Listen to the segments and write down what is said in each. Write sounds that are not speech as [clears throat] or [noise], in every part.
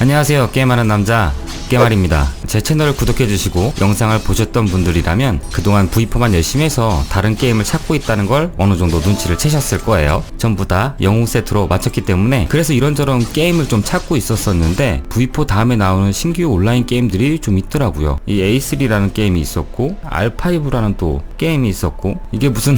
안녕하세요. 게임하는 남자 깨말입니다. 제 채널을 구독해주시고 영상을 보셨던 분들이라면 그동안 V4만 열심히 해서 다른 게임을 찾고 있다는 걸 어느 정도 눈치를 채셨을 거예요. 전부 다 영웅 세트로 맞췄기 때문에 그래서 이런저런 게임을 좀 찾고 있었었는데 V4 다음에 나오는 신규 온라인 게임들이 좀 있더라고요. 이 A3라는 게임이 있었고 R5라는 또 게임이 있었고 이게 무슨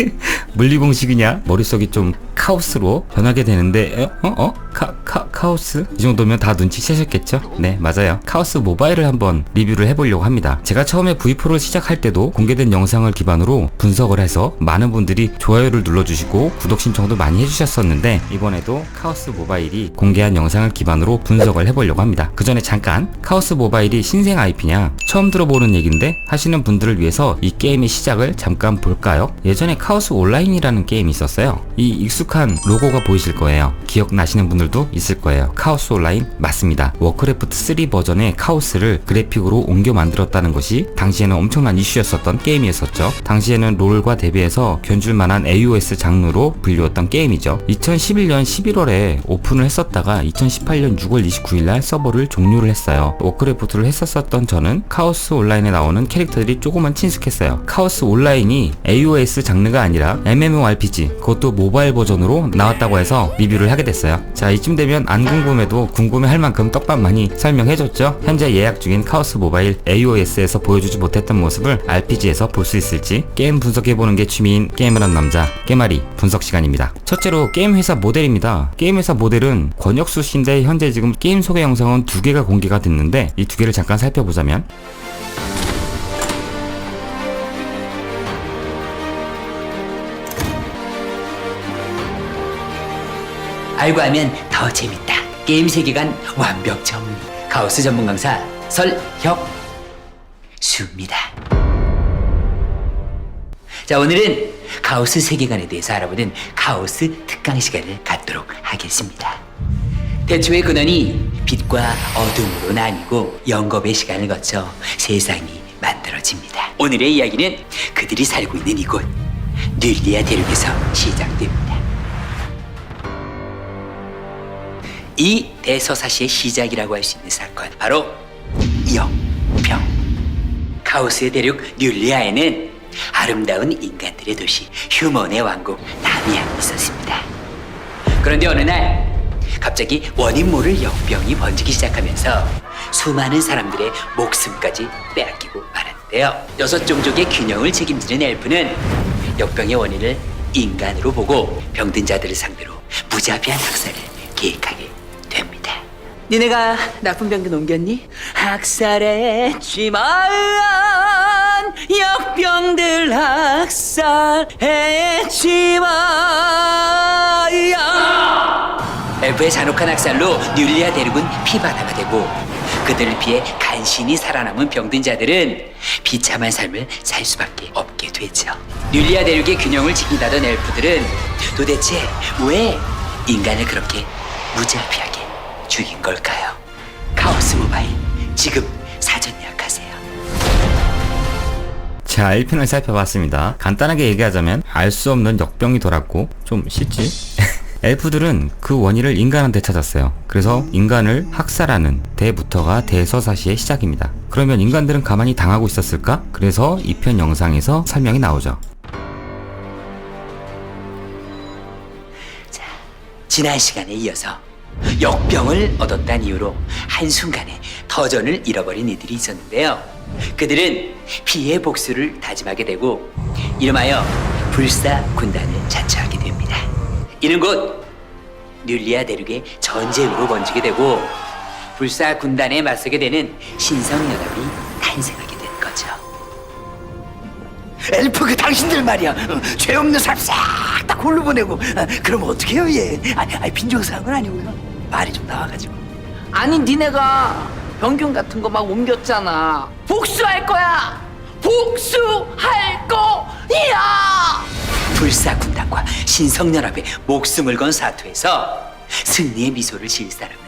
[laughs] 물리공식이냐? 머릿속이 좀 카오스로 변하게 되는데 어? 어? 어? 카, 카, 카오스? 이 정도면 다 눈치채셨겠죠? 네 맞아요 카오스 모바일을 한번 리뷰를 해보려고 합니다 제가 처음에 V4를 시작할 때도 공개된 영상을 기반으로 분석을 해서 많은 분들이 좋아요를 눌러주시고 구독 신청도 많이 해주셨었는데 이번에도 카오스 모바일이 공개한 영상을 기반으로 분석을 해보려고 합니다 그 전에 잠깐 카오스 모바일이 신생 IP냐 처음 들어보는 얘기인데 하시는 분들을 위해서 이 게임의 시작을 잠깐 볼까요? 예전에 카오스 온라인이라는 게임이 있었어요 이 익숙한 로고가 보이실 거예요 기억나시는 분들도 있을 거예요. 카오스 온라인? 맞습니다. 워크래프트 3 버전의 카오스를 그래픽으로 옮겨 만들었다는 것이 당시에는 엄청난 이슈였었던 게임이었었죠. 당시에는 롤과 대비해서 견줄만한 AOS 장르로 불리웠던 게임이죠. 2011년 11월에 오픈을 했었다가 2018년 6월 29일날 서버를 종료를 했어요. 워크래프트를 했었었던 저는 카오스 온라인에 나오는 캐릭터들이 조금만 친숙했어요. 카오스 온라인이 AOS 장르가 아니라 MMORPG 그것도 모바일 버전으로 나왔다고 해서 리뷰를 하게 됐어요. 자 이쯤 되면 안 궁금해도 궁금해할 만큼 떡밥 많이 설명해줬죠. 현재 예약 중인 카오스 모바일 AOS에서 보여주지 못했던 모습을 RPG에서 볼 수 있을지 게임 분석해보는 게 취미인 게임을 한 남자 깨마리 분석 시간입니다. 첫째로 게임 회사 모델입니다. 게임 회사 모델은 권혁수 씨인데 현재 지금 게임 소개 영상은 두 개가 공개가 됐는데 이 두 개를 잠깐 살펴보자면 알고 하면 더 재밌다. 게임 세계관 완벽 정리. 카오스 전문 강사 설혁수입니다. 자, 오늘은 카오스 세계관에 대해서 알아보는 카오스 특강 시간을 갖도록 하겠습니다. 대초의 근원이 빛과 어둠으로 나뉘고 영겁의 시간을 거쳐 세상이 만들어집니다. 오늘의 이야기는 그들이 살고 있는 이곳 닐리아 대륙에서 시작됩니다. 이 대서사시의 시작이라고 할 수 있는 사건. 바로 영병 카오스의 대륙 뉴리아에는 아름다운 인간들의 도시 휴먼의 왕국 나미안이 있었습니다. 그런데 어느 날 갑자기 원인 모를 역병이 번지기 시작하면서 수많은 사람들의 목숨까지 빼앗기고 말았는데요. 여섯 종족의 균형을 책임지는 엘프는 역병의 원인을 인간으로 보고 병든 자들을 상대로 무자비한 학살을 계획하게. 니네가 나쁜 병든 옮겼니? 학살했지만 역병들 학살했지만 엘프의 잔혹한 학살로 뉴리아 대륙은 피바다가 되고 그들을 피해 간신히 살아남은 병든 자들은 비참한 삶을 살 수밖에 없게 되죠. 뉴리아 대륙의 균형을 지키다던 엘프들은 도대체 왜 인간을 그렇게 무자비하게 죽인 걸까요? 카오스 모바일 지금 사전 예약하세요. 자 1편을 살펴봤습니다 간단하게 얘기하자면 알 수 없는 역병이 돌았고 좀 쉽지? [laughs] 엘프들은 그 원인을 인간한테 찾았어요. 그래서 인간을 학살하는 대부터가 대서사시의 시작입니다. 그러면 인간들은 가만히 당하고 있었을까? 그래서 2편 영상에서 설명이 나오죠. 자, 지난 시간에 이어서 역병을 얻었다는 이유로 한순간에 터전을 잃어버린 이들이 있었는데요. 그들은 피해 복수를 다짐하게 되고 이름하여 불사 군단을 자처하게 됩니다. 이는 곧 뮬리아 대륙의 전쟁으로 번지게 되고 불사 군단에 맞서게 되는 신성연합이 탄생하게 된 거죠. 엘프 그 당신들 말이야 어, 죄 없는 싹 다 골로 보내고 어, 그럼 어떻게 해요 얘? 아니, 아니 빈정상한 건 아니고요. 말이 좀 나와가지고. 아니 니네가 병균 같은 거 막 옮겼잖아. 복수할 거야! 복수할 거야! 불사 군단과 신성연합의 목숨을 건 사투에서 승리의 미소를 지을 사람은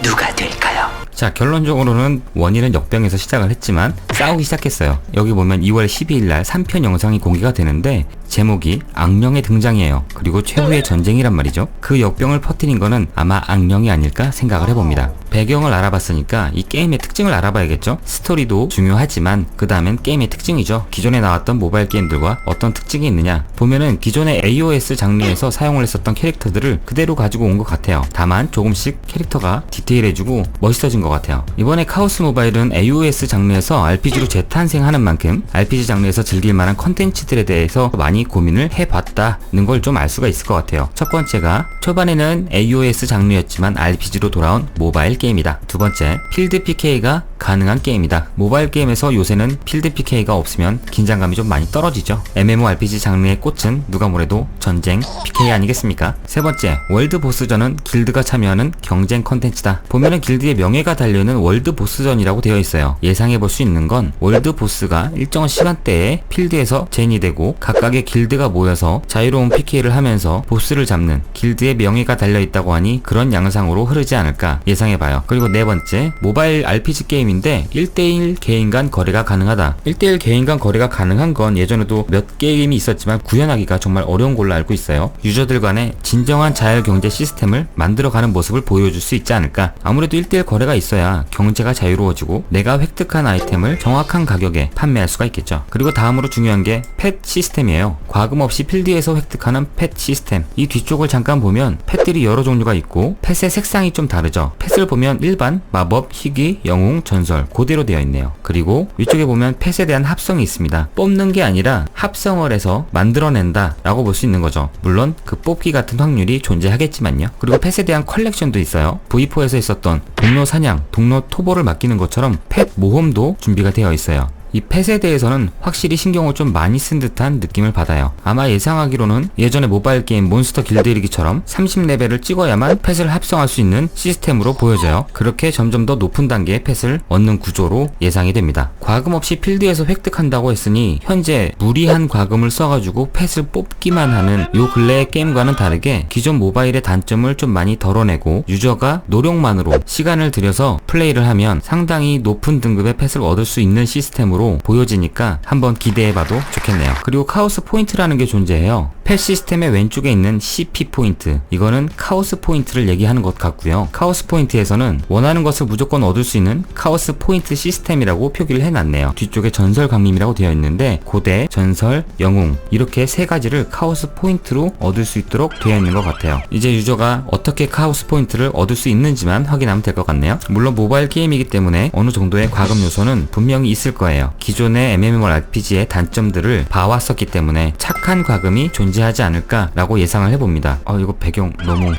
누가 될까요? 자, 결론적으로는 원인은 역병에서 시작을 했지만 싸우기 시작했어요. 여기 보면 2월 12일 날 3편 영상이 공개가 되는데 제목이 악령의 등장이에요. 그리고 최후의 전쟁이란 말이죠. 그 역병을 퍼뜨린 거는 아마 악령이 아닐까 생각을 해봅니다. 배경을 알아봤으니까 이 게임의 특징을 알아봐야겠죠? 스토리도 중요하지만 그 다음엔 게임의 특징이죠. 기존에 나왔던 모바일 게임들과 어떤 특징이 있느냐 보면은 기존의 AOS 장르에서 사용을 했었던 캐릭터들을 그대로 가지고 온 것 같아요. 다만 조금씩 캐릭터가 디테일해지고 멋있어진 것 같아요. 이번에 카오스 모바일은 AOS 장르에서 RPG로 재탄생하는 만큼 RPG 장르에서 즐길 만한 컨텐츠들에 대해서 많이 고민을 해봤다는 걸 좀 알 수가 있을 것 같아요. 첫 번째가 초반에는 AOS 장르였지만 RPG로 돌아온 모바일 게임이다. 두 번째, 필드 PK가 가능한 게임이다. 모바일 게임에서 요새는 필드 PK가 없으면 긴장감이 좀 많이 떨어지죠. MMORPG 장르의 꽃은 누가 뭐래도 전쟁 PK 아니겠습니까? 세 번째, 월드 보스전은 길드가 참여하는 경쟁 컨텐츠다. 보면은 길드의 명예가 달려있는 월드 보스전이라고 되어 있어요. 예상해볼 수 있는 건 월드 보스가 일정 시간대에 필드에서 젠이 되고 각각의 길드가 모여서 자유로운 PK를 하면서 보스를 잡는 길드의 명예가 달려있다고 하니 그런 양상으로 흐르지 않을까 예상해봐요. 그리고 네 번째, 모바일 RPG 게임 인데 1대1 개인 간 거래가 가능하다. 1대1 개인 간 거래가 가능한 건 예전에도 몇 게임이 있었지만 구현하기가 정말 어려운 걸로 알고 있어요. 유저들 간의 진정한 자율 경제 시스템을 만들어가는 모습을 보여줄 수 있지 않을까. 아무래도 1대1 거래가 있어야 경제가 자유로워지고 내가 획득한 아이템을 정확한 가격에 판매할 수가 있겠죠. 그리고 다음으로 중요한 게 펫 시스템이에요. 과금 없이 필드에서 획득하는 펫 시스템. 이 뒤쪽을 잠깐 보면 펫들이 여러 종류가 있고 펫의 색상이 좀 다르죠. 펫을 보면 일반, 마법, 희귀, 영웅, 전설 그대로 되어 있네요. 그리고 위쪽에 보면 펫에 대한 합성이 있습니다. 뽑는 게 아니라 합성을 해서 만들어낸다 라고 볼 수 있는 거죠. 물론 그 뽑기 같은 확률이 존재하겠지만요. 그리고 펫에 대한 컬렉션도 있어요. V4에서 있었던 동료 사냥, 동료 토보를 맡기는 것처럼 펫 모험도 준비가 되어 있어요. 이 펫에 대해서는 확실히 신경을 좀 많이 쓴 듯한 느낌을 받아요. 아마 예상하기로는 예전에 모바일 게임 몬스터 길들이기처럼 30레벨을 찍어야만 펫을 합성할 수 있는 시스템으로 보여져요. 그렇게 점점 더 높은 단계의 펫을 얻는 구조로 예상이 됩니다. 과금 없이 필드에서 획득한다고 했으니 현재 무리한 과금을 써가지고 펫을 뽑기만 하는 요 근래의 게임과는 다르게 기존 모바일의 단점을 좀 많이 덜어내고 유저가 노력만으로 시간을 들여서 플레이를 하면 상당히 높은 등급의 펫을 얻을 수 있는 시스템으 로 보여지니까 한번 기대해봐도 좋겠네요. 그리고 카오스 포인트라는 게 존재해요. 펫 시스템의 왼쪽에 있는 CP 포인트. 이거는 카오스 포인트를 얘기하는 것 같고요. 카오스 포인트에서는 원하는 것을 무조건 얻을 수 있는 카오스 포인트 시스템이라고 표기를 해놨네요. 뒤쪽에 전설 강림이라고 되어 있는데 고대, 전설, 영웅 이렇게 세 가지를 카오스 포인트로 얻을 수 있도록 되어 있는 것 같아요. 이제 유저가 어떻게 카오스 포인트를 얻을 수 있는지만 확인하면 될 것 같네요. 물론 모바일 게임이기 때문에 어느 정도의 과금 요소는 분명히 있을 거예요. 기존의 MMORPG의 단점들을 봐왔었기 때문에 착한 과금이 존재 하지 않을까라고 예상을 해봅니다. 어 이거 배경 너무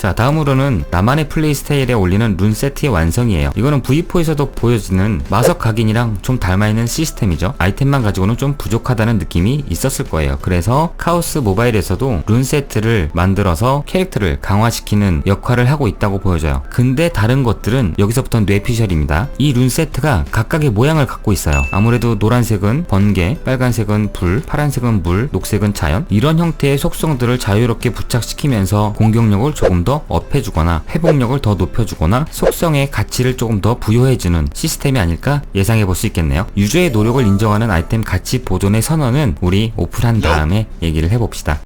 자 다음으로는 나만의 플레이 스타일에 올리는 룬 세트의 완성이에요. 이거는 V4에서도 보여지는 마석 각인이랑 좀 닮아있는 시스템이죠. 아이템만 가지고는 좀 부족하다는 느낌이 있었을 거예요. 그래서 카오스 모바일에서도 룬 세트를 만들어서 캐릭터를 강화시키는 역할을 하고 있다고 보여져요. 근데 다른 것들은 여기서부터 뇌피셜입니다. 이 룬 세트가 각각의 모양을 갖고 있어요. 아무래도 노란색은 번개 빨간색은 불 파란색은 물 녹색은 자연 이런 형태의 속성들을 자유롭게 부착시키면서 공격력을 조금 더 업해주거나 회복력을 더 높여주거나 속성의 가치를 조금 더 부여해주는 시스템이 아닐까 예상해 볼 수 있겠네요. 유저의 노력을 인정하는 아이템 가치 보존의 선언은 우리 오픈한 다음에 얘기를 해봅시다.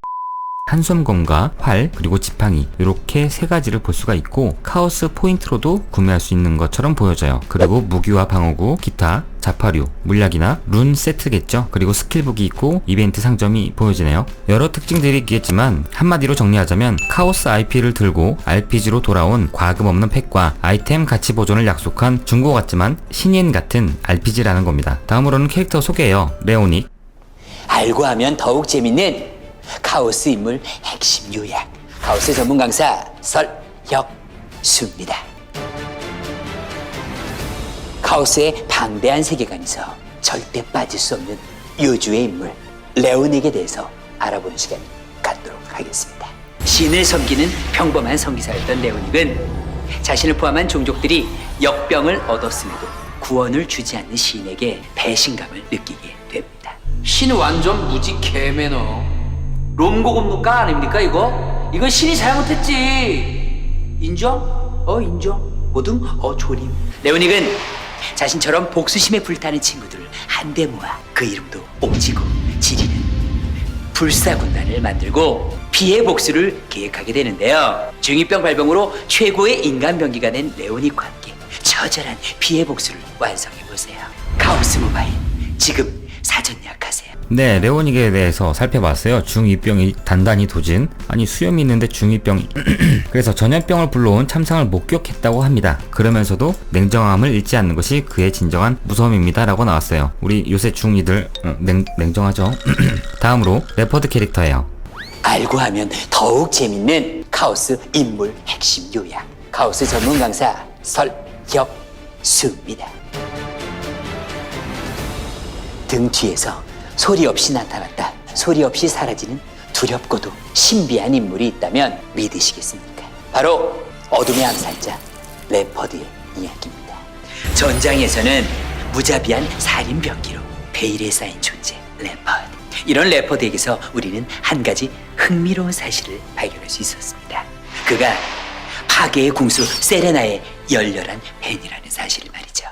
한솜검과 활 그리고 지팡이 이렇게 세 가지를 볼 수가 있고 카오스 포인트로도 구매할 수 있는 것처럼 보여져요. 그리고 무기와 방어구 기타 자파류 물약이나 룬 세트겠죠? 그리고 스킬북이 있고 이벤트 상점이 보여지네요. 여러 특징들이 있겠지만 한마디로 정리하자면 카오스 IP를 들고 RPG로 돌아온 과금 없는 팩과 아이템 가치 보존을 약속한 중고 같지만 신인 같은 RPG라는 겁니다. 다음으로는 캐릭터 소개예요. 레오닉. 알고 하면 더욱 재밌는 카오스 인물 핵심 요약. 카오스 전문 강사 설혁수입니다. 카오스의 방대한 세계관에서 절대 빠질 수 없는 요주의 인물 레오닉에 대해서 알아보는 시간 갖도록 하겠습니다. 신을 섬기는 평범한 성기사였던 레오닉은 자신을 포함한 종족들이 역병을 얻었음에도 구원을 주지 않는 신에게 배신감을 느끼게 됩니다. 신 완전 무지 개매너. 롬고금도 까 아닙니까 이거? 이건 신이 잘못했지. 인정? 어 인정. 오등 어 조림 레오닉은 자신처럼 복수심에 불타는 친구들을 한데 모아 그 이름도 오지고 지리는 불사군단을 만들고 피해 복수를 계획하게 되는데요. 중2병 발병으로 최고의 인간 병기가 된 레오닉과 함께 처절한 피해 복수를 완성해 보세요. 카오스 모바일 지금 사전 예약하세요. 네, 레오닉에 대해서 살펴봤어요. 중2병이 단단히 도진. 아니, 수염이 있는데 중2병이. [clears throat] 그래서 전염병을 불러온 참상을 목격했다고 합니다. 그러면서도 냉정함을 잃지 않는 것이 그의 진정한 무서움입니다. 라고 나왔어요. 우리 요새 중2들, 어, 냉, 냉정하죠? [clears throat] 다음으로, 레퍼드 캐릭터예요. 알고 하면 더욱 재밌는 카오스 인물 핵심 요약. 카오스 전문 강사 설혁수입니다. 등 뒤에서 소리 없이 나타났다. 소리 없이 사라지는 두렵고도 신비한 인물이 있다면 믿으시겠습니까? 바로 어둠의 암살자 레퍼드의 이야기입니다. 전장에서는 무자비한 살인 병기로 베일에 쌓인 존재 레퍼드. 이런 레퍼드에게서 우리는 한 가지 흥미로운 사실을 발견할 수 있었습니다. 그가 파괴의 궁수 세레나의 열렬한 팬이라는 사실을 말이죠.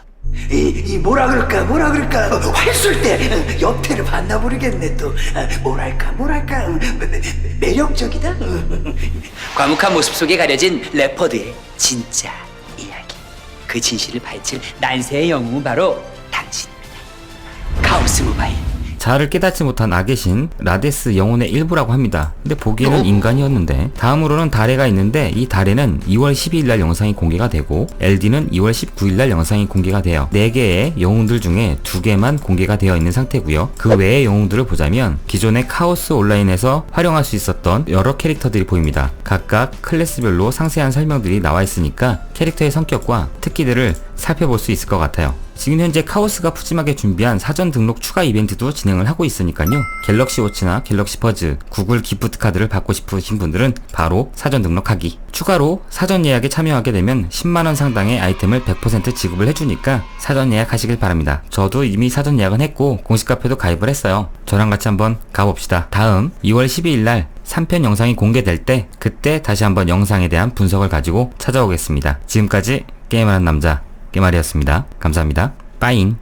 이, 이 뭐라 그럴까 뭐라 그럴까 활쏠 때 옆태를 봤나 모르겠네 또 아, 뭐랄까 뭐랄까 매- 매- 매력적이다 과묵한 모습 속에 가려진 레퍼드의 진짜 이야기. 그 진실을 밝힐 난세의 영웅은 바로 당신입니다. 카오스 모바일. 자아를 깨닫지 못한 악의 신 라데스 영혼의 일부라고 합니다. 근데 보기에는 어? 인간이었는데 다음으로는 다레가 있는데 이 다레는 2월 12일 날 영상이 공개가 되고 LD는 2월 19일 날 영상이 공개가 돼요. 4개의 영웅들 중에 2개만 공개가 되어 있는 상태고요. 그 외의 영웅들을 보자면 기존의 카오스 온라인에서 활용할 수 있었던 여러 캐릭터들이 보입니다. 각각 클래스별로 상세한 설명들이 나와 있으니까 캐릭터의 성격과 특기들을 살펴볼 수 있을 것 같아요. 지금 현재 카오스가 푸짐하게 준비한 사전 등록 추가 이벤트도 진행을 하고 있으니까요. 갤럭시 워치나 갤럭시 퍼즈, 구글 기프트 카드를 받고 싶으신 분들은 바로 사전 등록하기. 추가로 사전 예약에 참여하게 되면 10만원 상당의 아이템을 100% 지급을 해주니까 사전 예약하시길 바랍니다. 저도 이미 사전 예약은 했고 공식 카페도 가입을 했어요. 저랑 같이 한번 가봅시다. 다음 2월 12일 날 3편 영상이 공개될 때 그때 다시 한번 영상에 대한 분석을 가지고 찾아오겠습니다. 지금까지 게임하는 남자 깨 말이었습니다. 감사합니다. 빠잉.